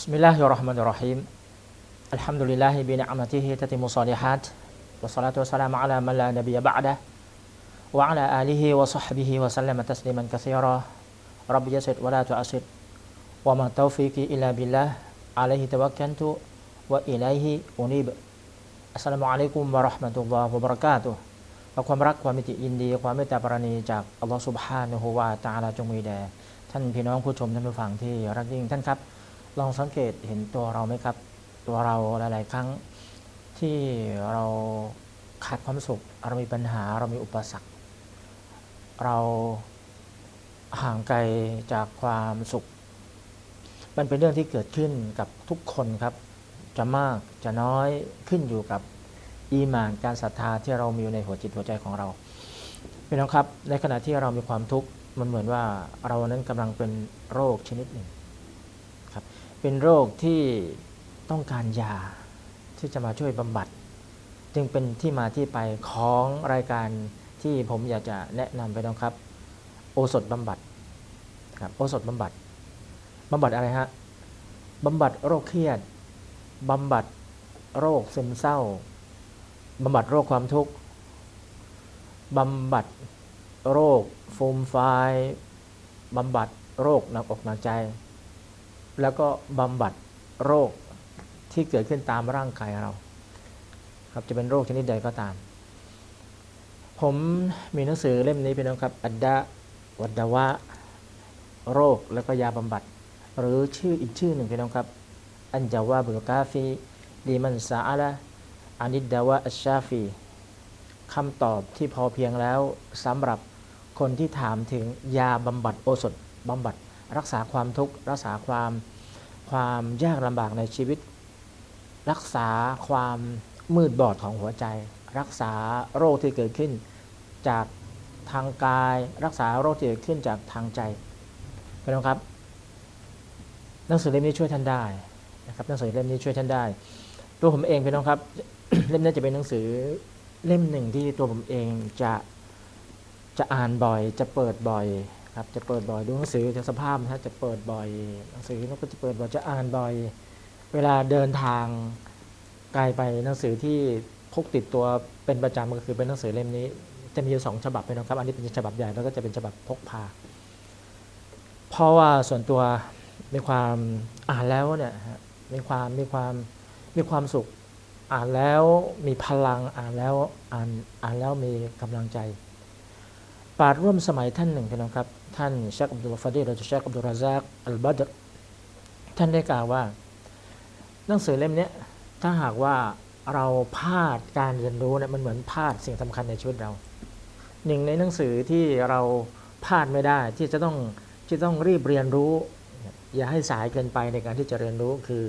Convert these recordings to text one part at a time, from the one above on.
Bismillahirrahmanirrahim. Alhamdulillahi bi ni'matihi tatimu salihat. Wassalatu wassalamu ala man la nabiyya ba'dah. Wa ala alihi wa sahbihi wa sallama tasliman katsira. Rabbi yassir wa la tu'assir. Wa ma tawfiqi illa billah. Alaihi tawakkaltu wa ilaihi unib. Assalamu alaikum wa rahmatullahi wa barakatuh. และความรักความมิติยินดีความเมตตาปราณีจากอัลลอฮฺสุบฮานะฮูวาตาลาจงมีแด่ท่านพี่น้องผู้ชมท่านผู้ฟังที่รักยิ่งท่านครับ ลองสังเกตเห็นตัวเราไหมครับ ตัวเราหลาย ๆ ครั้งที่เราขาดความสุข เรามีปัญหาเรามีอุปสรรค เราห่างไกลจากความสุข มันเป็นเรื่องที่เกิดขึ้นกับทุกคนครับ จะมากจะน้อยขึ้นอยู่กับอีหมานการศรัทธาที่เรามีอยู่ในหัวจิตหัวใจของเราพี่น้องครับ ในขณะที่เรามีความทุกข์มันเหมือนว่าเรานั้นกำลังเป็นโรคชนิดหนึ่ง เป็นโรคที่ต้องการยาที่จะมาช่วยบำบัด จึงเป็นที่มาที่ไปของรายการที่ผมอยากจะแนะนำไปน้องครับ โอสถบำบัดครับโอสถบำบัดบำบัดอะไรฮะบำบัดโรคเครียดบำบัดโรคซึมเศร้าบำบัดโรคความทุกข์บำบัดโรคฟูมไฟบำบัดโรคหนักอกหนักใจ แล้วก็บำบัดโรคที่เกิดขึ้นตามร่างกายเรา ครับจะเป็นโรคชนิดใดก็ตาม ผมมีหนังสือเล่มนี้เป็นน้องครับ อัดดะวัดดาวะโรคแล้วก็ยาบำบัด หรือชื่ออีกชื่อหนึ่งเป็นน้องครับ อันจาวาบุลกาฟีดีมันซาอะละอานิดดาวะอัชชาฟีคำตอบที่พอเพียงแล้วสำหรับคนที่ถามถึงยาบำบัดโอสถบำบัด รักษาความทุกข์รักษาความความยากลำบากในชีวิต รักษาความมืดบอดของหัวใจ รักษาโรคที่เกิดขึ้นจากทางกาย รักษาโรคที่เกิดขึ้นจากทางใจพี่น้องครับหนังสือเล่มนี้ช่วยท่านได้นะครับหนังสือเล่มนี้ช่วยท่านได้ ตัวผมเองพี่น้องครับ เล่มนี้จะเป็นหนังสือเล่มหนึ่งที่ตัวผมเองจะจะอ่านบ่อย จะเปิดบ่อย ครับจะเปิดบ่อยดูหนังสือจากสภาพนะจะเปิดบ่อยหนังสือแล้วก็จะเปิดบ่อยจะอ่านบ่อย เวลาเดินทางไกลไปหนังสือที่พกติดตัวเป็นประจำก็คือเป็นหนังสือเล่มนี้ จะมีอยู่สองฉบับเป็นนะครับ อันนี้เป็นฉบับใหญ่แล้วก็จะเป็นฉบับพกพาเพราะว่าส่วนตัวมีความอ่านแล้วเนี่ยมีความมีความมีความสุขอ่านแล้วมีพลังอ่านแล้วอ่านอ่านแล้วมีกำลังใจ ปราดร่วมสมัยท่านหนึ่งน้องครับ ท่านเชคอับดุลฟาดีเราจะเชคอับดุลราซากอัลบัดรท่านได้กล่าวว่า หนังสือเล่มนี้ถ้าหากว่าเราพลาดการเรียนรู้เนี่ยมันเหมือนพลาดสิ่งสำคัญในชีวิตเรา หนึ่งในหนังสือที่เราพลาดไม่ได้ที่จะต้องที่ต้องรีบเรียนรู้ อย่าให้สายเกินไปในการที่จะเรียนรู้คือ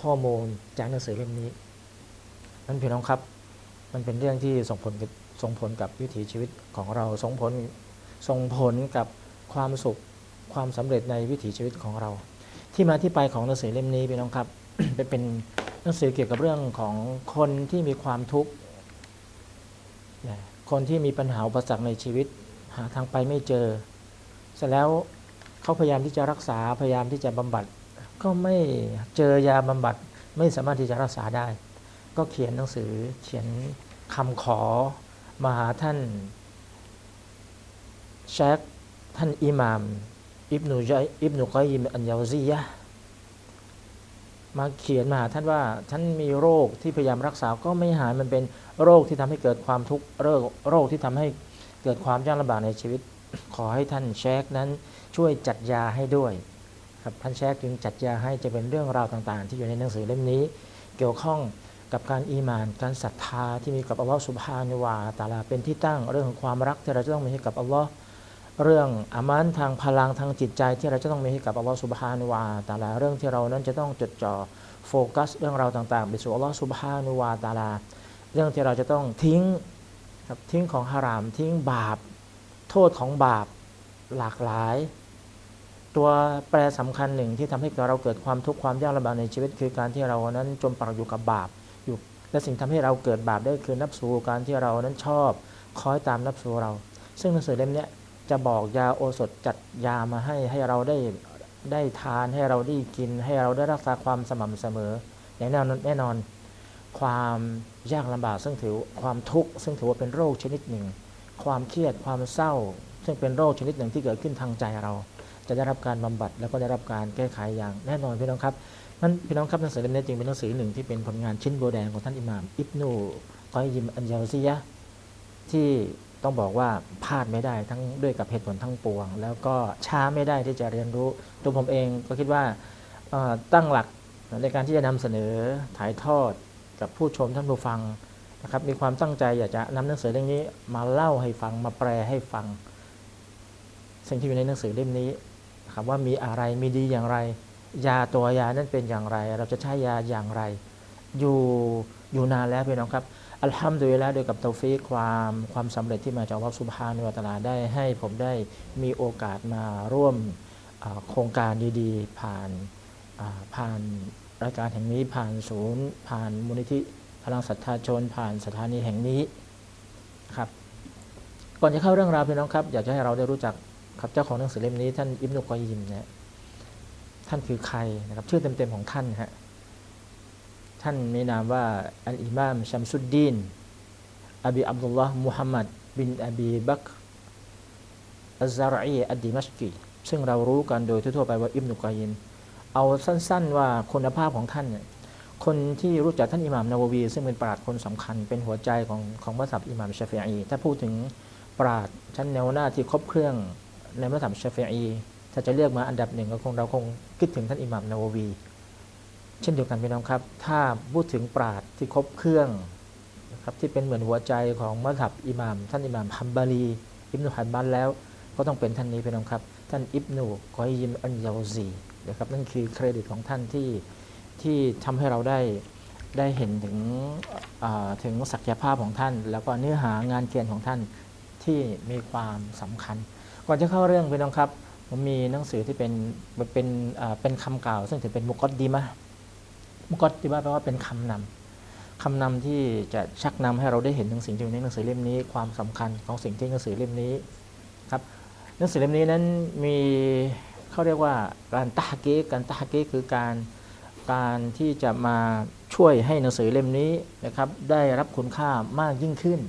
ข้อมูลจากหนังสือเล่มนี้นั่นพี่น้องครับ มันเป็นเรื่องที่ส่งผลกับส่งผลกับวิถีชีวิตของเราส่งผลส่งผลกับ ความสุขความสำเร็จในวิถีชีวิตของเรา ที่มาที่ไปของหนังสือเล่มนี้พี่น้องครับเป็นเป็นหนังสือเกี่ยวกับเรื่องของคนที่มีความทุกข์คนที่มีปัญหาอุปสรรคในชีวิต หาทางไปไม่เจอ เสร็จแล้วเขาพยายามที่จะรักษาพยายามที่จะบำบัด ก็ไม่เจอยาบำบัดไม่สามารถที่จะรักษาได้ ก็เขียนหนังสือเขียนคำขอมาหาท่านเชค ท่านอิหมาม อิบนุจัยอิบนุกอยิมอันยาวซียะมาเขียนมาหาท่านว่าท่านมีโรคที่พยายามรักษาก็ไม่หายมันเป็นโรคที่ทำให้เกิดความทุกข์โรคโรคที่ทำให้เกิดความยากลำบากในชีวิต ขอให้ท่านเชคนั้นช่วยจัดยาให้ด้วยครับท่านเชคจึงจัดยาให้จะเป็นเรื่องราวต่างๆ ที่อยู่ในหนังสือเล่มนี้ เกี่ยวข้องกับการอีหมาน การศรัทธาที่มีกับอัลลอฮฺสุบฮานุวาตาลาเป็นที่ตั้งเรื่องของความรักที่เราจะต้องมีให้กับอัลลอฮ์ เรื่องอามันทางพลังทางจิตใจที่เราจะต้องมีให้กับอัลลอฮฺสุบฮานุวาตาลาเรื่องที่เรานั้นจะต้องจดจ่อโฟกัส เรื่องราวต่างๆ ไปสู่อัลลอฮฺสุบฮานุวาตาลา เรื่องที่เราจะต้องทิ้งครับทิ้งของฮารามทิ้งบาป โทษของบาปหลากหลาย ตัวแปรสำคัญหนึ่งที่ทำให้เราเกิดความทุกข์ความยากลำบากในชีวิต คือการที่เรานั้นจมปลักอยู่กับบาปอยู่และสิ่งทำให้เราเกิดบาปได้คือนับสูการที่เรานั้นชอบคอยตามนับสูเรา ซึ่งหนังสือเล่มนี้ จะบอกยาโอสถจัดยามาให้ให้เราได้ได้ทานให้เราได้กิน ให้เราได้รักษาความสม่ำเสมออย่างแน่นอนแน่นอน ความยากลำบากซึ่งถือความทุกข์ซึ่งถือว่าเป็นโรคชนิดหนึ่ง ความเครียดความเศร้า ซึ่งเป็นโรคชนิดหนึ่งที่เกิดขึ้นทางใจเรา จะได้รับการบำบัดแล้วก็ได้รับการแก้ไขอย่างแน่นอนพี่น้องครับนั้นพี่น้องครับหนังสือเล่มนี้จึงเป็นหนังสือหนึ่งที่เป็นผลงานชิ้นโบแดงของท่านอิหม่ามอิบนูกอยยิมอันยาซียะที่ ต้องบอกว่าพลาดไม่ได้ทั้งด้วยกับเหตุผลทั้งปวง แล้วก็ช้าไม่ได้ที่จะเรียนรู้ ตัวผมเองก็คิดว่าตั้งหลักในการที่จะนำเสนอถ่ายทอดกับผู้ชมท่านผู้ฟังนะครับมีความตั้งใจอยากจะนำหนังสือเล่มนี้มาเล่าให้ฟังมาแปลให้ฟัง สิ่งที่อยู่ในหนังสือเล่มนี้นะครับว่ามีอะไรมีดีอย่างไร ยาตัวยานั้นเป็นอย่างไร เราจะใช้ยาอย่างไร อยู่อยู่นานแล้วพี่น้องครับ อัลฮัมดุลิลละโดยกับเตาฟีความความสำเร็จที่มาจากอัลลอฮฺสุบฮานุวะตะอาลาได้ให้ผมได้มีโอกาสมาร่วมโครงการดีๆ ผ่านผ่านรายการแห่งนี้ผ่านศูนย์ ผ่านมูลนิธิพลังศรัทธาชน ผ่านสถานีแห่งนี้ครับก่อนจะเข้าเรื่องราวพี่น้องครับ อยากจะให้เราได้รู้จักครับเจ้าของหนังสือเล่มนี้ท่านอิบนุกอยิมเนี่ยท่านคือใครนะครับชื่อเต็มๆของท่านฮะ ท่านมีนามว่าอัลอิมามชัมสุดดีนอบีอับดุลลาห์มุฮัมมัดบินอบีบักอัซซารีอัดดิมัชกีซึ่งเรารู้กันโดยทั่วไปว่าอิบนุกอยยิมเอาสั้น ๆ ว่าคุณภาพของท่านเนี่ยคนที่รู้จักท่านอิหม่ามนาววี ซึ่งเป็นปราชญ์คนสำคัญเป็นหัวใจของของมัสยิดอิหม่ามชาฟิอีถ้าพูดถึงปราชญ์ชั้นแนวหน้าที่ครบเครื่องในมัสยิดชาฟิอีถ้าจะเลือกมาอันดับหนึ่งก็คงเราคงคิดถึงท่านอิหม่ามนาววี เช่นเดียวกันพี่น้องครับ ถ้าพูดถึงปราดที่ครบเครื่องนะครับที่เป็นเหมือนหัวใจของมัสยิดอิหมาม ท่านอิหมามฮัมบารีอิบนุฮันบันแล้ว ก็ต้องเป็นท่านนี้พี่น้องครับ ท่านอิบนุกอยยิมอันยาวซีนะครับนั่นคือเครดิตของท่านที่ที่ทำให้เราได้ได้เห็นถึงถึงศักยภาพของท่าน แล้วก็เนื้อหางานเขียนของท่านที่มีความสำคัญ ก่อนจะเข้าเรื่องพี่น้องครับผมมีหนังสือที่เป็นเป็นเป็นคำกล่าว ซึ่งถือเป็นมุกอดดีมะ มุกติบาแปลว่าเป็นคำนำคำนำที่จะชักนำให้เราได้เห็นถึงสิ่งที่อยู่ในหนังสือเล่มนี้ ความสำคัญของสิ่งที่หนังสือเล่มนี้ครับหนังสือเล่มนี้นั้นมีเขาเรียกว่าการตาเกะการตาเกะคือการการที่จะมาช่วยให้หนังสือเล่มนี้นะครับได้รับคุณค่ามากยิ่งขึ้น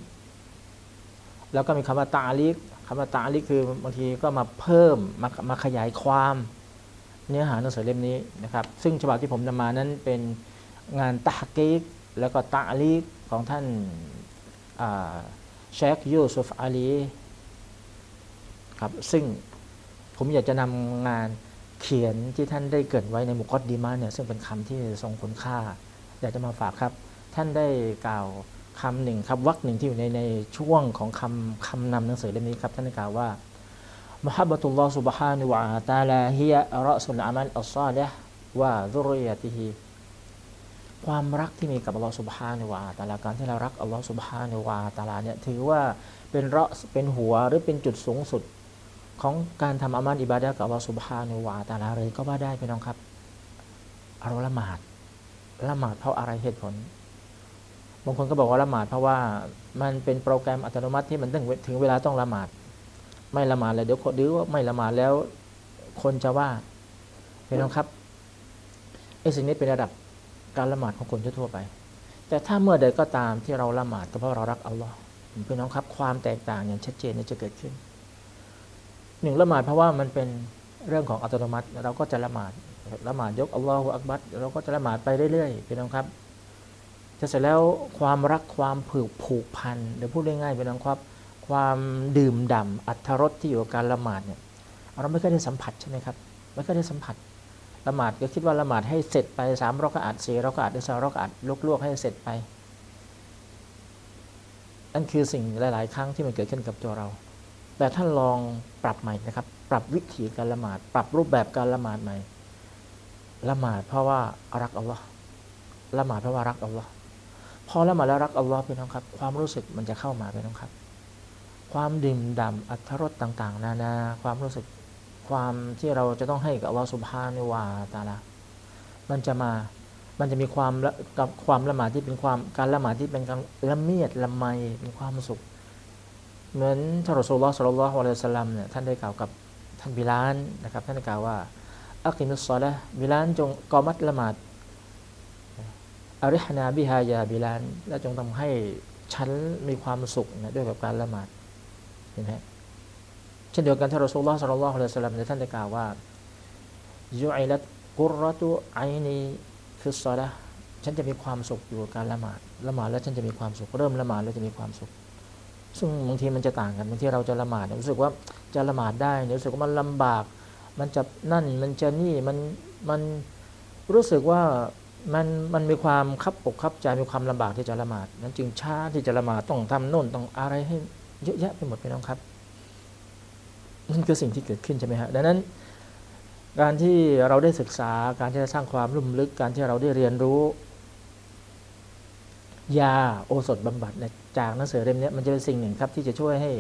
แล้วก็มีคำว่าตาลิกคำว่าตาลิกคือบางทีก็มาเพิ่มมามาขยายความ เนื้อหาหนังสือเล่มนี้นะครับซึ่งฉบับที่ผมนำมานั้นเป็นงานตาเกกแล้วก็ตาลีกของท่านเชคยูซุฟอาลีครับซึ่งผมอยากจะนำงานเขียนที่ท่านได้เกิดไว้ในมุกอดดีมาเนี่ยซึ่งเป็นคำที่ทรงคุณค่า อยากจะมาฝากครับ ท่านได้กล่าวคำหนึ่งครับวรรคหนึ่งที่อยู่ในในช่วงของคำคำนำหนังสือเล่มนี้ครับ ท่านได้กล่าวว่า محبة الله سبحانه وتعالى هي رأس العمل الصالح وذريته ความรักที่มีกับอัลลอฮฺสุบฮานะฮูวะตะอาลาการที่เรารักอัลลอฮฺสุบฮานะฮูวะตะอาลาเนี่ยถือว่าเป็นเราะห์เป็นหัวหรือเป็นจุดสูงสุดของการทำอามันอิบาดะห์กับอัลลอฮฺสุบฮานะฮูวะตะอาลาเลยก็ว่าได้พี่น้องครับเราละหมาดละหมาดเพราะอะไรเหตุผลบางคนก็บอกว่าละหมาดเพราะว่ามันเป็นโปรแกรมอัตโนมัติที่มันถึงถึงเวลาต้องละหมาด ไม่ละหมาดเลยเดี๋ยวคนดื้อว่าไม่ละหมาดแล้ว คนจะว่าพี่น้องครับไอ้สิ่งนี้เป็นระดับการละหมาดของคนทั่วไป แต่ถ้าเมื่อใดก็ตามที่เราละหมาดก็เพราะเรารักอัลลอฮ์พี่น้องครับความแตกต่างอย่างชัดเจนนี่ยจะเกิดขึ้นหนึ่งละหมาดเพราะว่ามันเป็นเรื่องของอัตโนมัติเราก็จะละหมาดละหมาดยกอัลลอฮฺอักบัดเราก็จะละหมาดไปเรื่อยๆพี่น้องครับจะเสร็จแล้วความรักความผูกผูกพันเดี๋ยวพูดง่ายๆพี่น้องครับ ความดื่มด่ำอัตรสที่อยู่กับการละหมาดเนี่ยเราไม่เคยได้สัมผัสใช่ไหมครับไม่เคยได้สัมผัสละหมาดก็คิดว่าละหมาดให้เสร็จไปสามรอกอาดสี่รอกอาดหรือสามรอกอาดลวกๆให้เสร็จไปนั่นคือสิ่งหลาย ๆ ครั้งที่มันเกิดขึ้นกับตัวเรา แต่ท่านลองปรับใหม่นะครับ ปรับวิธีการละหมาด ปรับรูปแบบการละหมาดใหม่ ละหมาดเพราะว่ารักอัลลอฮ์ละหมาดเพราะว่ารักอัลลอฮ์พอละหมาดแล้วรักอัลลอฮ์พี่น้องครับ ความรู้สึกมันจะเข้ามาพี่น้องครับ ความดื่มด่ำอัตรสต่าง ๆ นานาความรู้สึกความที่เราจะต้องให้กับอัลลอฮฺสุบฮานุวาตาลามันจะมามันจะมีความกับความละหมาดที่เป็นความการละหมาดที่เป็นการละเมียดละไมเป็นความสุข เหมือนท่านรอสูลลอฮ์สัลลัลลอฮุอะลัยฮิวะสัลลัมเนี่ยท่านได้กล่าวกับท่านบิลานนะครับ ท่านได้กล่าวว่าอักิมุสซาละบิลานจงกอมัดละหมาดอาริฮนาบิฮายาบิลานและจงทำให้ฉันมีความสุขนะด้วยกับการละหมาด เห็นไหมเช่นเดียวกันท่านรอซูลลอฮ์สัลลัลลอฮุอะลัยฮิสลลัมในท่านได้กล่าวว่ายุอิลัตกุรรตุไอนีฟิสซาละฉันจะมีความสุขอยู่กับการละหมาดละหมาดแล้วฉันจะมีความสุขเริ่มละหมาดแล้วจะมีความสุข ซึ่งบางทีมันจะต่างกันบางทีเราจะละหมาดเนี่ยรู้สึกว่าจะละหมาดได้เนี่ยรู้สึกว่ามันลำบาก มันจะนั่นมันจะนี่มันมันรู้สึกว่ามันมันมีความคับอกคับใจมีความลำบากที่จะละหมาดนั้นจึงช้าที่จะละหมาดต้องทำโน่นต้องอะไรให้ เยอะแยะไปหมดพี่น้องครับนั่นคือสิ่งที่เกิดขึ้นใช่ไหมฮะดังนั้น การที่เราได้ศึกษาการที่จะสร้างความลุ่มลึกการที่เราได้เรียนรู้ ยาโอสถบำบัดเนี่ยจากหนังสือเล่มนี้มันจะเป็นสิ่งหนึ่งครับที่จะช่วยให้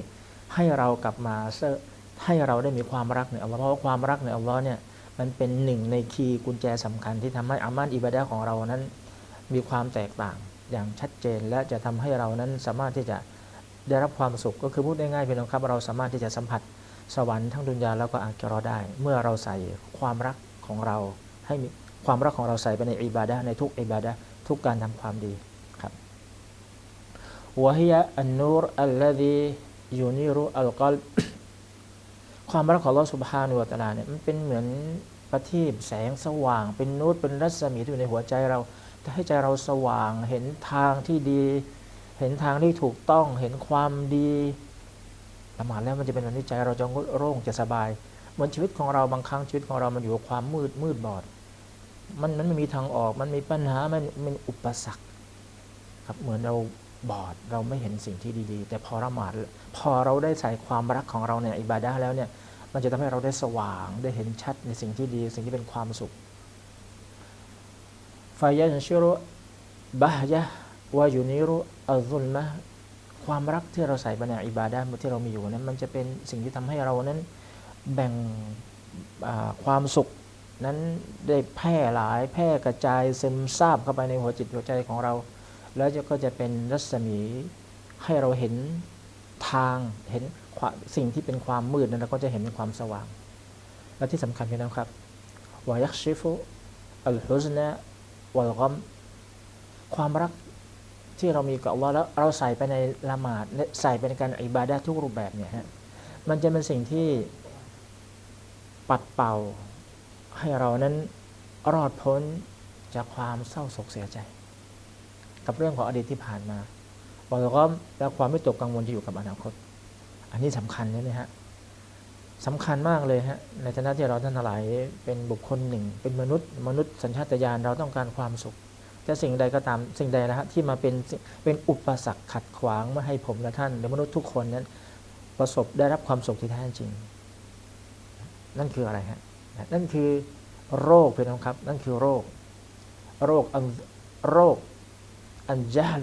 ให้เรากลับมาเซให้เราได้มีความรักในอัลลอฮ์เพราะว่าความรักในอัลลอฮ์เนี่ยมันเป็นหนึ่งในคีย์กุญแจสำคัญที่ทำให้อามันอิบาดะห์ของเรานั้น มีความแตกต่างอย่างชัดเจน และจะทำให้เรานั้นสามารถที่จะ ได้รับความสุขก็คือพูดง่ายๆพี่น้องครับ เราสามารถที่จะสัมผัสสวรรค์ทั้งดุนยาแล้วก็อาคิราะห์ได้ เมื่อเราใส่ความรักของเรา ให้มีความรักของเราใส่ไปในอิบาดะในทุกอิบาดะทุกการทำความดีครับวะฮิยะอันนูรอัลลดียูนิรุอัลกอลความรักของลอสุบฮานุวะตาลาเนี่ยมันเป็นเหมือนประทีปแสงสว่าง เป็นนูตเป็นรัศมีที่อยู่ในหัวใจเราจะให้ใจเราสว่างเห็นทางที่ดี เห็นทางที่ถูกต้องเห็นความดีละหมาดแล้วมันจะเป็นวันที่ใจเราจะโล่งจะสบายเหมือนชีวิตของเราบางครั้งชีวิตของเรามันอยู่กับความมืดมืดบอด มันมันไม่มีทางออกมันมีปัญหามันมันอุปสรรคครับเหมือนเราบอดเราไม่เห็นสิ่งที่ดีๆ แต่พอละหมาดพอเราได้ใส่ความรักของเราในอิบาดะห์แล้วเนี่ยมันจะทำให้เราได้สว่างได้เห็นชัดในสิ่งที่ดี สิ่งที่เป็นความสุขไฟยันชิรุบะยะ วายูนิรุอัลซุลมะความรักที่เราใส่ไปในอิบาดะที่เรามีอยู่นั้นมันจะเป็นสิ่งที่ทำให้เรานั้นแบ่งความสุขนั้นได้แพร่หลายแพร่กระจายซึมซาบเข้าไปในหัวจิตหัวใจของเรา แล้วก็จะเป็นรัศมีให้เราเห็นทางเห็นสิ่งที่เป็นความมืดนั้นเราก็จะเห็นเป็นความสว่าง และที่สำคัญพี่น้องครับวายักชิฟุอัลฮุซนะวัลกอมความรัก ที่เรามีกับอัลลอฮ์แล้วเราใส่ไปในละหมาดใส่ไปในการอิบาดะทุกรูปแบบเนี่ยฮะมันจะเป็นสิ่งที่ปัดเป่าให้เรานั้นรอดพ้นจากความเศร้าโศกเสียใจ กับเรื่องของอดีตที่ผ่านมาบอกแล้วก็แล้วความไม่ตกกังวลจะอยู่กับอนาคต อันนี้สำคัญใช่ไหมฮะสำคัญมากเลยฮะในฐานะที่เราท่านทั้งหลายเป็นบุคคลหนึ่ง เป็นมนุษย์ มนุษย์สัญชาตญาณเราต้องการความสุข แต่สิ่งใดก็ตามสิ่งใดนะฮะที่มาเป็นเป็นอุปสรรคขัดขวางไม่ให้ผมและท่านหรือมนุษย์ทุกคนนั้นประสบได้รับความสุขที่แท้จริง นั่นคืออะไรฮะนั่นคือโรคเป็นครับ นั่นคือโรค โรคอันโรคอันยาล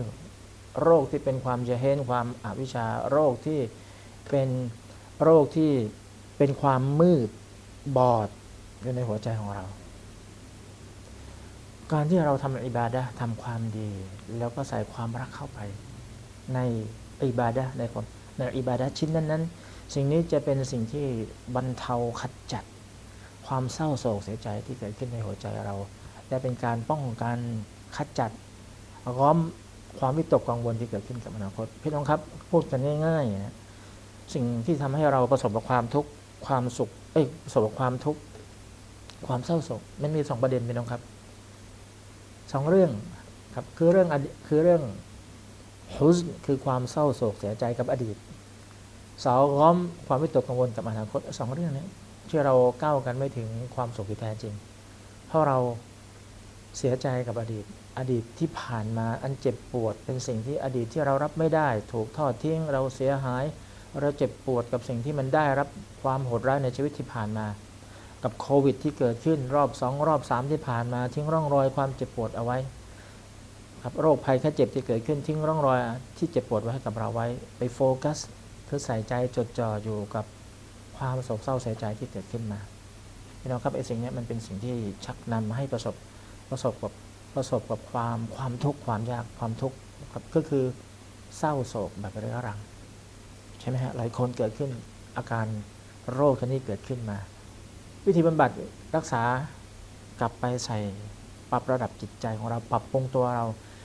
โรคที่เป็นความจะเห็นความอวิชชาโรคที่เป็นโรคที่เป็นความมืดบอดอยู่ในหัวใจของเรา การที่เราทำอิบาดะทำความดี แล้วก็ใส่ความรักเข้าไป ในอิบาดะในความในอิบาดะชิ้นนั้นนั้นสิ่งนี้จะเป็นสิ่งที่บรรเทาขจัด ความเศร้าโศกเสียใจที่เกิดขึ้นในหัวใจเรา และเป็นการป้องกันขจัดร้อมความวิตกกังวลที่เกิดขึ้นกับอนาคตพี่น้องครับพูดกันง่ายๆนะสิ่งที่ทำให้เราประสบกับความทุกข์ความสุขเอ้ยประสบกับความทุกข์ความเศร้าโศกมันมีสองประเด็นพี่น้องครับ สองเรื่องครับคือเรื่องคือเรื่องฮุสคือความเศร้าโศกเสียใจกับอดีตสาวร้อมความวิตกกังวลกับอนาคตสองเรื่องนี้ที่เราก้าวกันไม่ถึงความสุขที่แท้จริง เพราะเราเสียใจกับอดีต อดีตที่ผ่านมาอันเจ็บปวด เป็นสิ่งที่อดีตที่เรารับไม่ได้ ถูกทอดทิ้งเราเสียหาย เราเจ็บปวดกับสิ่งที่มันได้รับความโหดร้ายในชีวิตที่ผ่านมา กับโควิดที่เกิดขึ้นรอบสองรอบสามที่ผ่านมาทิ้งร่องรอยความเจ็บปวดเอาไว้ครับโรคภัยแค่เจ็บที่เกิดขึ้นทิ้งร่องรอยที่เจ็บปวดไว้ให้กับเราไว้ ไปโฟกัสคือใส่ใจจดจ่ออยู่กับความโศกเศร้าเสียใจที่เกิดขึ้นมาพี่น้องครับไอ้สิ่งนี้มันเป็นสิ่งที่ชักนำมาให้ประสบประสบกับประสบกับความความทุกข์ความยากความทุกข์ก็คือเศร้าโศกแบบเรื้อรัง ใช่ไหมฮะหลายคนเกิดขึ้นอาการโรคชนิดเกิดขึ้นมา วิธีบำบัดรักษากลับไปใส่ปรับระดับจิตใจของเราปรับปรุงตัวเรา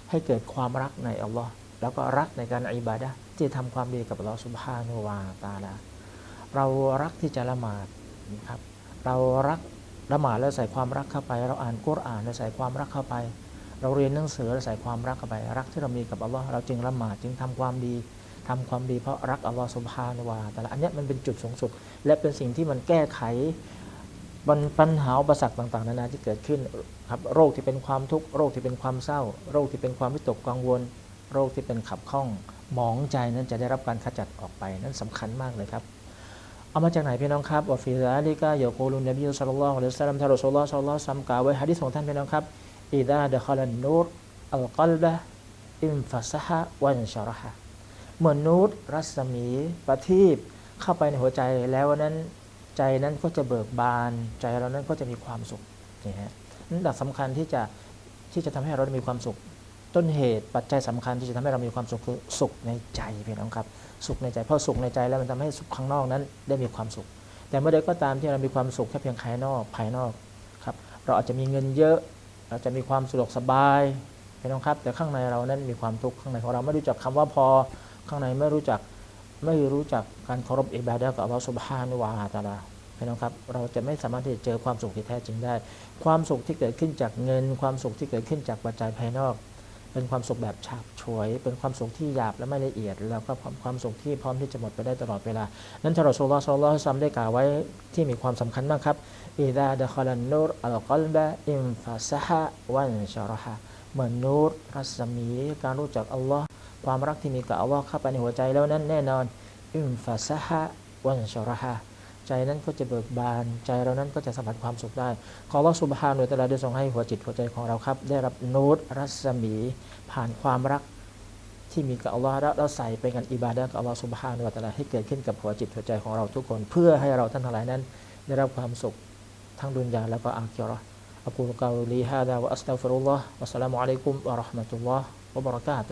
ให้เกิดความรักในอัลลอฮ์แล้วก็รักในการอิบาดะที่จะทำความดีกับอัลลอฮ์สุบฮานุวาตาลาเรารักที่จะละหมาดนะครับเรารักละหมาดแล้วใส่ความรักเข้าไป เราอ่านกุรอานแล้วใส่ความรักเข้าไป เราเรียนหนังสือแล้วใส่ความรักเข้าไป รักที่เรามีกับอัลลอฮ์เราจึงละหมาดจึงทำความดีทำความดีเพราะรักอัลลอฮ์สุบฮานุวาตาลาอันนี้มันเป็นจุดสูงสุดและเป็นสิ่งที่มันแก้ไข ปัญปัญหาอุปสรรคต่างๆ นานาที่เกิดขึ้นครับโรคที่เป็นความทุกข์โรคที่เป็นความเศร้า โรคที่เป็นความวิตกกังวล โรคที่เป็นขับข้องหมองใจนั้นจะได้รับการขจัดออกไปนั้นสำคัญมากเลยครับเอามาจากไหนพี่น้องครับวะฟิซาลิกะยะกูลุนนบีศ็อลลัลลอฮุอะลัยฮิวะซัลลัมทารอซูลุลลอฮ์ศ็อลลัลลอฮุอะฮิวะซัมกาวไว้หะดีษของท่านพี่น้องครับอิดาดะคอลันนูรอัลกัลบะอิมฟัสฮะวันชะรฮะเมื่อนูรรัศมีประทีปเข้าไปในหัวใจแล้วนั้น ใจนั้นก็จะเบิกบาน ใจเรานั้นก็จะมีความสุขนี่ฮะนั่นหลักสำคัญที่จะที่จะทำให้เรามีความสุข ต้นเหตุปัจจัยสำคัญที่จะทำให้เรามีความสุขคือสุขในใจพี่น้องครับ สุขในใจเพราะสุขในใจแล้วมันทำให้สุขข้างนอกนั้นได้มีความสุข แต่เมื่อใดก็ตามที่เรามีความสุขแค่เพียงภายนอกภายนอกครับเราอาจจะมีเงินเยอะเราจะมีความสะดวกสบายพี่น้องครับ แต่ข้างในเรานั้นมีความทุกข์ข้างในของเราไม่รู้จักคำว่าพอข้างในไม่รู้จัก ไม่รู้จักการเคารพอิบาดะห์กับอัลลอฮฺสุบฮานุวะตะอาลาพี่น้องครับเราจะไม่สามารถที่จะเจอความสุขที่แท้จริงได้ ความสุขที่เกิดขึ้นจากเงิน ความสุขที่เกิดขึ้นจากปัจจัยภายนอก เป็นความสุขแบบฉาบฉวย เป็นความสุขที่หยาบและไม่ละเอียด แล้วก็ความสุขที่พร้อมที่จะหมดไปได้ตลอดเวลา นั้นทารอซูลลอซัลลัลลอฮุอะลัยฮิวะซัลลัมได้กล่าวไว้ที่มีความสำคัญมากครับอิดาดะคอลันนูรอัลกัลบะอิมฟาซะฮะวันชารฮะเมือนนูรรัศมี การรู้จักอัลลอฮ์ ความรักที่มีกับอัลลอฮ์เข้าไปในหัวใจแล้วนั้นแน่นอนอิมฟาซะฮะวันชรฮะใจนั้นก็จะเบิกบาน ใจเรานั้นก็จะสัมผัสความสุขได้ ขออัลลอฮ์สุบฮานุตะลาได้ทรงให้หัวจิตหัวใจของเราครับ ได้รับนูรรัศมี ผ่านความรักที่มีกับอัลลอฮ์แล้วเราใส่ไปกันอิบาดะกับอัลลอฮ์สุบฮานุตะลาให้เกิดขึ้นกับหัวจิตหัวใจของเราทุกคน เพื่อให้เราท่านทั้งหลายนั้น ได้รับความสุขทั้งดุนยาและก็อาคิเราะห์อะกูลกาวลีฮาด